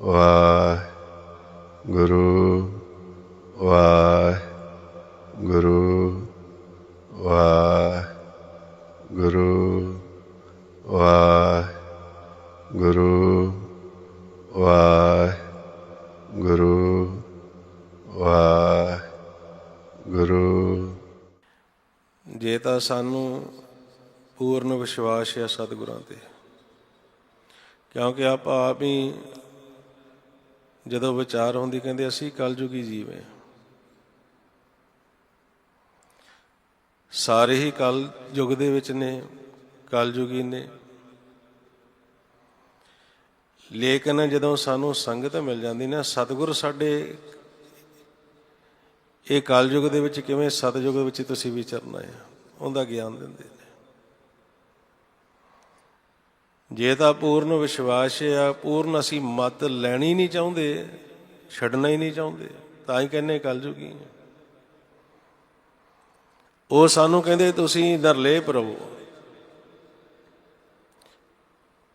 ਵਾਹਿਗੁਰੂ ਵਾਹਿਗੁਰੂ ਵਾਹਿਗੁਰੂ ਵਾਹਿਗੁਰੂ ਵਾਹਿਗੁਰੂ ਵਾਹਿਗੁਰੂ। ਜੇ ਤਾਂ ਸਾਨੂੰ ਪੂਰਨ ਵਿਸ਼ਵਾਸ ਹੈ ਸਤਿਗੁਰਾਂ ਤੇ, ਕਿਉਂਕਿ ਆਪਾਂ ਆਪ ਹੀ ਜਦੋਂ ਵਿਚਾਰ ਹੁੰਦੀ ਕਹਿੰਦੇ ਅਸੀਂ ਕਲਯੁਗੀ ਜੀਵ ਹਾਂ। ਸਾਰੇ ਹੀ ਕਲ ਯੁਗ ਦੇ ਵਿੱਚ ਨੇ, ਕਲਯੁਗੀ ਨੇ। ਲੇਕਿਨ ਜਦੋਂ ਸਾਨੂੰ ਸੰਗਤ ਮਿਲ ਜਾਂਦੀ ਨਾ, ਸਤਿਗੁਰ ਸਾਡੇ, ਇਹ ਕਲਯੁਗ ਦੇ ਵਿੱਚ ਕਿਵੇਂ ਸਤਿਯੁਗ ਵਿੱਚ ਤੁਸੀਂ ਵਿਚਰਨਾ ਹੈ, ਉਹਦਾ ਗਿਆਨ ਦਿੰਦੇ ਨੇ ਜੇ ਤਾਂ ਪੂਰਨ ਵਿਸ਼ਵਾਸ ਆ, ਪੂਰਨ ਅਸੀਂ ਮਤ ਲੈਣੀ ਨਹੀਂ ਚਾਹੁੰਦੇ, ਛੱਡਣਾ ਹੀ ਨਹੀਂ ਚਾਹੁੰਦੇ, ਤਾਂ ਹੀ ਕਹਿੰਨੇ ਕਲਯੁਗੀ ਉਹ ਸਾਨੂੰ ਕਹਿੰਦੇ, ਤੁਸੀਂ ਨਿਰਲੇਪ ਰਹੋ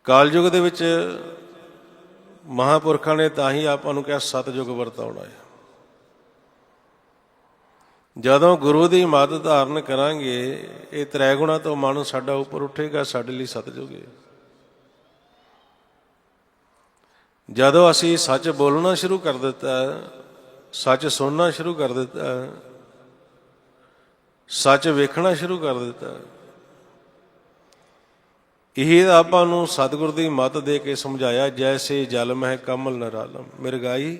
ਕਲਯੁਗ ਦੇ ਵਿੱਚ ਮਹਾਪੁਰਖਾਂ ਨੇ ਤਾਂ ਹੀ ਆਪਾਂ ਨੂੰ ਕਿਹਾ ਸਤਜੁਗ ਵਰਤਾਉਣਾ ਹੈ ਜਦੋਂ ਗੁਰੂ ਦੀ ਮੱਤ ਧਾਰਨ ਕਰਾਂਗੇ, ਇਹ ਤ੍ਰੈ ਗੁਣਾ ਤੋਂ ਮਨ ਸਾਡਾ ਉੱਪਰ ਉੱਠੇਗਾ, ਸਾਡੇ ਲਈ ਸਤਜੁਗ ਹੈ ਜਦੋਂ ਅਸੀਂ ਸੱਚ ਬੋਲਣਾ ਸ਼ੁਰੂ ਕਰ ਦਿੱਤਾ, ਸੱਚ ਸੁਣਨਾ ਸ਼ੁਰੂ ਕਰ ਦਿੱਤਾ, ਸੱਚ ਵੇਖਣਾ ਸ਼ੁਰੂ ਕਰ ਦਿੱਤਾ, ਇਹ ਆਪਾਂ ਨੂੰ ਸਤਿਗੁਰ ਦੀ ਮਤ ਦੇ ਕੇ ਸਮਝਾਇਆ, ਜੈਸੇ ਜਲ ਮਹਿ ਕਮਲ ਨਰਾਲਮ। ਮਿਰਗਾਈ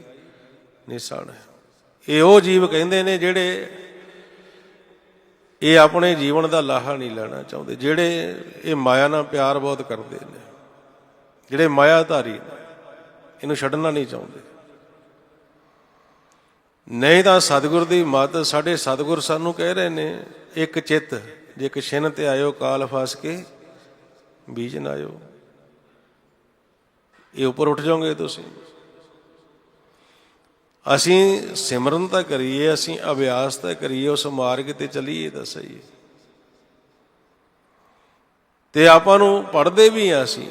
ਨਿਸਣ ਇਹ ਉਹ ਜੀਵ ਕਹਿੰਦੇ ਨੇ ਜਿਹੜੇ ਇਹ ਆਪਣੇ ਜੀਵਨ ਦਾ ਲਾਹਾ ਨਹੀਂ ਲੈਣਾ ਚਾਹੁੰਦੇ, ਜਿਹੜੇ ਇਹ ਮਾਇਆ ਨਾਲ ਪਿਆਰ ਬਹੁਤ ਕਰਦੇ ਨੇ, ਜਿਹੜੇ ਮਾਇਆਧਾਰੀ ਨੇ। ਇਹਨੂੰ ਛੱਡਣਾ ਨਹੀਂ ਚਾਹੁੰਦੇ। ਨਹੀਂ ਤਾਂ ਸਤਿਗੁਰ ਦੀ ਮੱਤ ਸਾਡੇ ਸਤਿਗੁਰ ਸਾਨੂੰ ਕਹਿ ਰਹੇ ਨੇ, ਇੱਕ ਚਿੱਤ, ਜੇ ਕਿ ਤੇ ਆਇਓ, ਕਾਲ ਫਸ ਕੇ ਬੀਜ ਨਾ ਆਇਓ। ਇਹ ਉੱਪਰ ਉੱਠ ਜਾਓਗੇ ਤੁਸੀਂ। ਅਸੀਂ ਸਿਮਰਨ ਤਾਂ ਕਰੀਏ, ਅਸੀਂ ਅਭਿਆਸ ਤਾਂ ਕਰੀਏ, ਉਸ ਮਾਰਗ ਤੇ ਚੱਲੀਏ ਤਾਂ ਸਹੀ। ਤੇ ਆਪਾਂ ਨੂੰ ਪੜਦੇ ਵੀ ਆ ਅਸੀਂ।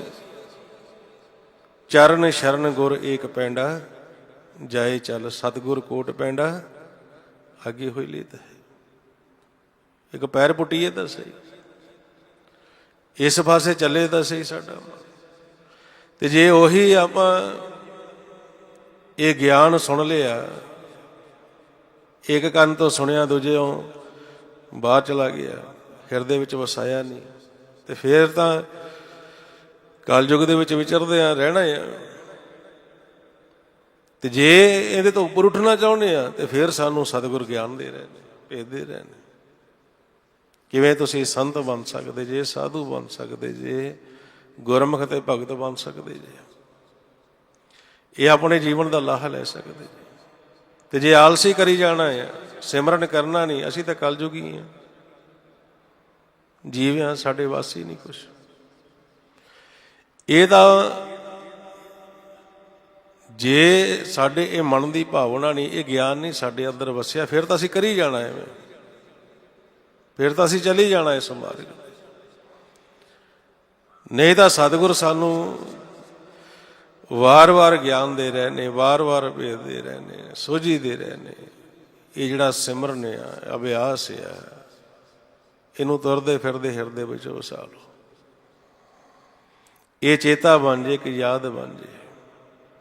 ਚਰਨ ਸ਼ਰਨ ਗੁਰ ਏਕ ਪੈਂਡਾ, ਜਾਏ ਚੱਲ ਸਤਗੁਰ ਕੋਟ ਪੈਂਡਾ, ਅੱਗੇ ਹੋਈ ਲੀਤ ਹੈ। ਇੱਕ ਪੈਰ ਪੁੱਟੀਏ ਤਾਂ ਸਹੀ। ਇਸ ਪਾਸੇ ਚੱਲੇ ਤਾਂ ਸਹੀ ਸਾਡਾ ਤੇ ਜੇ ਉਹੀ ਆਪਾਂ ਇਹ ਗਿਆਨ ਸੁਣ ਲਿਆ, ਇੱਕ ਕੰਨ ਤੋਂ ਸੁਣਿਆ, ਦੂਜੇੋਂ ਬਾਹਰ ਚਲਾ ਗਿਆ, ਹਿਰਦੇ ਵਿੱਚ ਵਸਾਇਆ ਨਹੀਂ। ਤੇ ਫੇਰ ਤਾਂ ਕਲਯੁਗ ਦੇ ਵਿੱਚ ਵਿਚਰਦੇ ਆ, ਰਹਿਣਾ ਆ। ਤੇ ਜੇ ਇਹਦੇ ਤੋਂ ਉੱਪਰ ਉੱਠਣਾ ਚਾਹੁੰਦੇ ਆ, ਤੇ ਫਿਰ ਸਾਨੂੰ ਸਤਿਗੁਰ ਗਿਆਨ ਦੇ ਰਹੇ ਨੇ ਭੇਜਦੇ ਰਹੇ ਨੇ। ਕਿਵੇਂ ਤੁਸੀਂ ਸੰਤ ਬਣ ਸਕਦੇ ਜੇ, ਸਾਧੂ ਬਣ ਸਕਦੇ ਜੇ, ਗੁਰਮੁਖ ਤੇ ਭਗਤ ਬਣ ਸਕਦੇ ਜੇ। ਇਹ ਆਪਣੇ ਜੀਵਨ ਦਾ ਲਾਹਾ ਲੈ ਸਕਦੇ ਜੇ। ਤੇ ਜੇ ਆਲਸੀ ਕਰੀ ਜਾਣਾ ਹੈ ਸਿਮਰਨ ਕਰਨਾ ਨਹੀਂ, ਅਸੀਂ ਤਾਂ ਕਲਯੁਗੀ ਹਾਂ ਜੀਵ ਆ ਸਾਡੇ ਵਾਸੀ ਨਹੀਂ ਕੁਛ। ਇਹ ਤਾਂ ਜੇ ਸਾਡੇ ਇਹ ਮਨ ਦੀ ਭਾਵਨਾ ਨਹੀਂ, ਇਹ ਗਿਆਨ ਨਹੀਂ ਸਾਡੇ ਅੰਦਰ ਵਸਿਆ, ਫਿਰ ਤਾਂ ਅਸੀਂ ਕਰੀ ਜਾਣਾ ਐਵੇਂ। ਫਿਰ ਤਾਂ ਅਸੀਂ ਚਲੀ ਜਾਣਾ ਇਸ ਮਾਰਗ ਨਹੀਂ ਤਾਂ ਸਤਿਗੁਰ ਸਾਨੂੰ ਵਾਰ-ਵਾਰ ਗਿਆਨ ਦੇ ਰਹੇ ਨੇ, ਵਾਰ-ਵਾਰ ਭੇਦ ਦੇ ਰਹੇ ਨੇ, ਸੋਝੀ ਦੇ ਰਹੇ ਨੇ। ਇਹ ਜਿਹੜਾ ਸਿਮਰਨ ਆ, ਅਭਿਆਸ ਆ, ਇਹਨੂੰ ਤੁਰਦੇ ਫਿਰਦੇ ਹਿਰਦੇ ਵਿੱਚ ਵਸਾ ਲਓ। ਇਹ ਚੇਤਾ ਬਣ ਜੇ ਕਿ ਯਾਦ ਬਣ ਜੇ।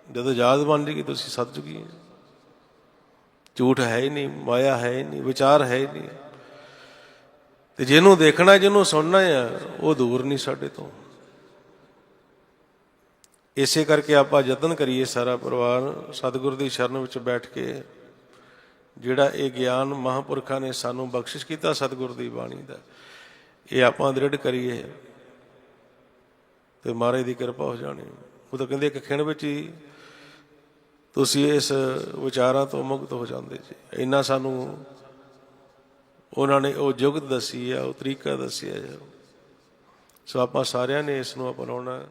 ਜਦੋਂ ਯਾਦ ਬਣ ਜੇਗੀ ਤੁਸੀਂ ਸਤਜੁਗੀ ਹੈ ਝੂਠ ਹੈ ਹੀ ਨਹੀਂ, ਮਾਇਆ ਹੈ ਹੀ ਨਹੀਂ, ਵਿਚਾਰ ਹੈ ਹੀ ਨਹੀਂ। ਤੇ ਜਿਹਨੂੰ ਦੇਖਣਾ, ਜਿਹਨੂੰ ਸੁਣਨਾ ਆ, ਉਹ ਦੂਰ ਨਹੀਂ ਸਾਡੇ ਤੋਂ। ਇਸੇ ਕਰਕੇ ਆਪਾਂ ਯਤਨ ਕਰੀਏ ਸਾਰਾ ਪਰਿਵਾਰ ਸਤਿਗੁਰ ਦੀ ਸ਼ਰਨ ਵਿੱਚ ਬੈਠ ਕੇ, ਜਿਹੜਾ ਇਹ ਗਿਆਨ ਮਹਾਪੁਰਖਾਂ ਨੇ ਸਾਨੂੰ ਬਖਸ਼ਿਸ਼ ਕੀਤਾ ਸਤਿਗੁਰ ਦੀ ਬਾਣੀ ਦਾ, ਇਹ ਆਪਾਂ ਦ੍ਰਿੜ ਕਰੀਏ। ਤੇ ਮਹਾਰਾਜ ਦੀ ਕਿਰਪਾ ਹੋ ਜਾਣੀ। ਉਹ ਤਾਂ ਕਹਿੰਦੇ ਇੱਕ ਖਿਣ ਵਿੱਚ ਹੀ ਤੁਸੀਂ ਇਸ ਵਿਚਾਰਾਂ ਤੋਂ ਮੁਕਤ ਹੋ ਜਾਂਦੇ ਜੀ। ਇੰਨਾ ਸਾਨੂੰ ਉਹਨਾਂ ਨੇ ਉਹ ਜੁਗਤ ਦੱਸੀ ਆ, ਉਹ ਤਰੀਕਾ ਦੱਸਿਆ ਜੀ ਸੋ ਆਪਾਂ ਸਾਰਿਆਂ ਨੇ ਇਸ ਨੂੰ ਅਪਣਾਉਣਾ।